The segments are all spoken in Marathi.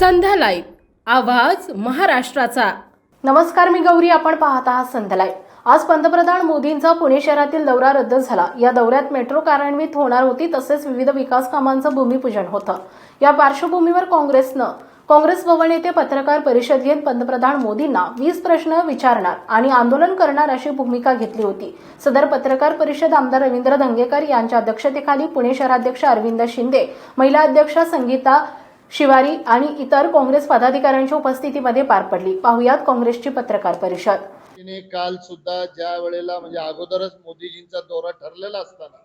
संध्या लाईव्ह. आवाज महाराष्ट्राचा. नमस्कार मी गौरी. आपण पाहत आहात संध्या लाईव्ह. आज पंतप्रधान मोदींचा पुणे शहरातील दौरा रद्द झाला. या दौऱ्यात मेट्रो कार्यान्वित होणार होती तसेच विविध विकास कामांचं भूमिपूजन होतं. या पार्श्वभूमीवर काँग्रेसनं काँग्रेस भवन येथे पत्रकार परिषद घेत पंतप्रधान मोदींना वीस प्रश्न विचारणार आणि आंदोलन करणार अशी भूमिका घेतली होती. सदर पत्रकार परिषद आमदार रवींद्र धंगेकर यांच्या अध्यक्षतेखाली पुणे शहराध्यक्ष अरविंद शिंदे महिला अध्यक्ष संगीता शिवारी आणि इतर काँग्रेस पदाधिकाऱ्यांच्या उपस्थितीमध्ये पार पडली. पाहुयात काँग्रेसची पत्रकार परिषद. काल सुद्धा ज्या वेळेला म्हणजे अगोदरच मोदीजींचा दौरा ठरलेला असताना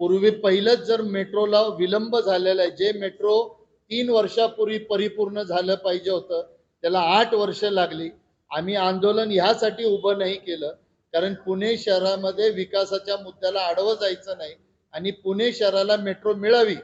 पूर्वी पहिलंच जर मेट्रोला विलंब झालेला आहे जे मेट्रो तीन वर्षापूर्वी परिपूर्ण झालं पाहिजे होतं त्याला आठ वर्ष लागली. आम्ही आंदोलन ह्यासाठी उभं नाही केलं कारण पुणे शहरामध्ये विकासाच्या मुद्द्याला आडवं जायचं नाही आणि पुणे शहराला मेट्रो मिळावी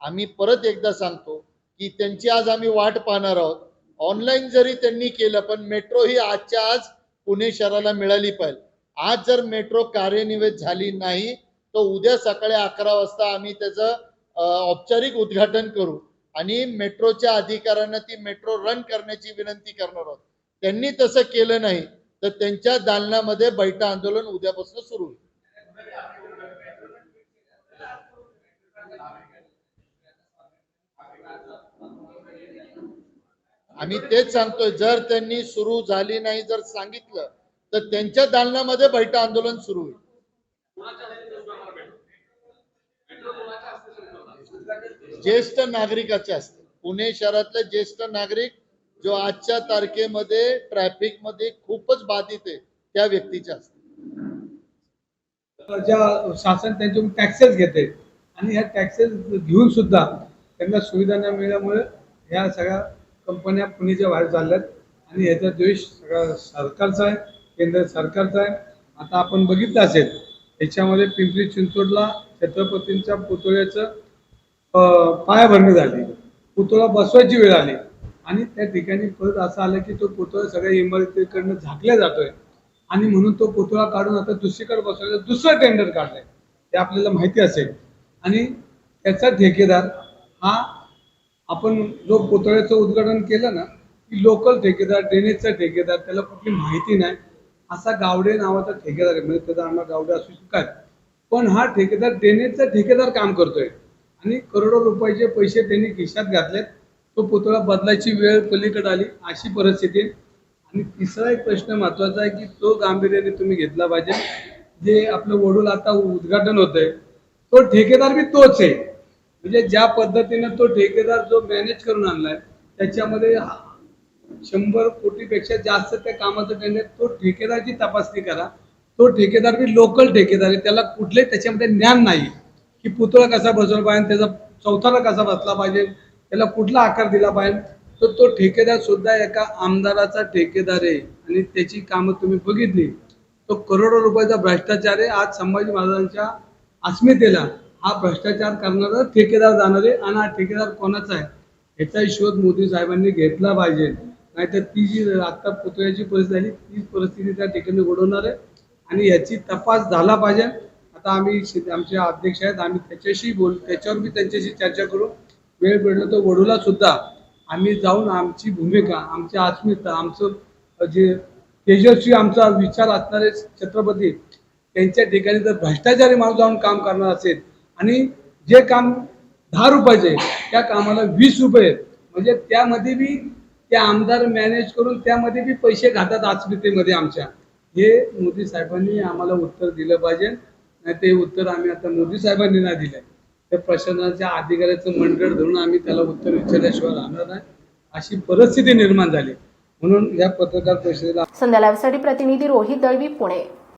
आम्ही परत एकदा सांगतो की त्यांची आज आम्ही वाट पाहणार आहोत. ऑनलाईन जरी त्यांनी केलं पण मेट्रो ही आजच्या आज पुणे शहराला मिळाली पाहिजे. आज जर मेट्रो कार्यान्वित झाली नाही तर उद्या सकाळी अकरा वाजता आम्ही त्याचं औपचारिक उद्घाटन करू. आणि मेट्रोच्या अधिकाऱ्यांना ती मेट्रो रन करण्याची विनंती करणार आहोत. त्यांनी तसं केलं नाही तर त्यांच्या दालनामध्ये बैठा आंदोलन उद्यापासून सुरू होईल. आम्ही तेच सांगतोय जर त्यांनी सुरू झाली नाही जर सांगितलं तर त्यांच्या दालनामध्ये बैठा आंदोलन सुरू होईल. ज्येष्ठ नागरिकाचे असते पुणे शहरातले ज्येष्ठ नागरिक जो आजच्या तारखेमध्ये ट्रॅफिकमध्ये खूपच बाधित आहे त्या व्यक्तीच्या असते ज्या शासन त्यांच्याकडून टॅक्सेस घेते आणि ह्या टॅक्सेस घेऊन सुद्धा त्यांना सुविधा न मिळाल्यामुळे ह्या सगळ्या कंपन्या पुणेच्या बाहेर चालल्यात. आणि ह्याचा द्वेष सगळा सरकारचा आहे केंद्र सरकारचा आहे. आता आपण बघितलं असेल ह्याच्यामध्ये पिंपरी चिंचवडला छत्रपतींच्या पुतळ्याचं पायाभरणी झाली. पुतळा बसवायची वेळ आली. आणि त्या ठिकाणी परत असं आलं की तो पुतळा सगळ्या इमारतीकडनं झाकला जातोय. आणि म्हणून तो पुतळा काढून आता दुसरीकडे बसवायचा दुसरं टेंडर काढलंय. ते आपल्याला माहिती असेल. आणि त्याचा ठेकेदार हा आपण जो पुतळ्याचं उद्घाटन केलं ना की लोकल ठेकेदार ड्रेनेजचा ठेकेदार त्याला कुठली माहिती नाही असा गावडे नावाचा ठेकेदार आहे. म्हणजे त्याचा आम्हाला गावडे असू शकतात पण हा ठेकेदार ड्रेनेजचा ठेकेदार काम करतोय. आणि करोडो रुपयाचे पैसे त्यांनी खिशात घातलेत. तो पुतळा बदलायची वेळ पलीकडे आली अशी परिस्थिती आणि तिसरा एक प्रश्न महत्त्वाचा आहे की तो गांभीर्याने तुम्ही घेतला पाहिजे. जे आपलं वडूल आता उद्घाटन होतंय तो ठेकेदार बी तोच आहे. म्हणजे ज्या पद्धतीने तो ठेकेदार जो मॅनेज करून आणलाय त्याच्यामध्ये शंभर कोटीपेक्षा जास्त त्या कामाचं टेंडर तो ठेकेदारची तपासणी करा. तो ठेकेदार बी लोकल ठेकेदार आहे त्याला कुठले त्याच्यामध्ये ज्ञान नाही की पुतळा कसा बसवला पाहिजे त्याचा चौथाला कसा बसला पाहिजे त्याला कुठला आकार दिला पाहिजे. तर तो ठेकेदार सुद्धा एका आमदाराचा ठेकेदार आहे आणि त्याची कामं तुम्ही बघितली. तो करोडो रुपयाचा भ्रष्टाचार आहे. आज संभाजी महाराजांच्या अस्मितेला हा भ्रष्टाचार करणारा ठेकेदार जाणार आहे आणि हा ठेकेदार कोणाचा आहे याचा शोध मोदी साहेबांनी घेतला पाहिजे. नाहीतर ती जी आत्ता पुतळ्याची परिस्थिती झाली तीच परिस्थिती त्या ठिकाणी घडवणार आहे. आणि याची तपास झाला पाहिजे. आता आम्ही आमचे अध्यक्ष आहेत आम्ही त्याच्याशी बोल त्याच्यावर मी त्यांच्याशी चर्चा करू. वेळ भेटलो तर वडूला सुद्धा. आम्ही जाऊन आमची भूमिका आमची अस्मिता आमचं जे तेजस्वी आमचा विचार असणारे छत्रपती त्यांच्या ठिकाणी जर भ्रष्टाचारी माणूस जाऊन काम करणार असेल आणि जे काम दहा रुपयाचे त्या कामाला वीस रुपये आहेत. म्हणजे त्यामध्ये बी ते आमदार मॅनेज करून त्यामध्ये बी पैसे घातात अस्मितेमध्ये आमच्या. हे मोदी साहेबांनी आम्हाला उत्तर दिलं पाहिजे. नाही ते उत्तर आम्ही आता मोदी साहेबांनी नाही दिलंय. त्या प्रशासनाच्या अधिकाऱ्याचं मंडळ धरून आम्ही त्याला उत्तर विचारल्याशिवाय राहणार नाही. अशी परिस्थिती निर्माण झाली. म्हणून या पत्रकार परिषदेला संध्या प्रतिनिधी रोहित दळवी पुणे.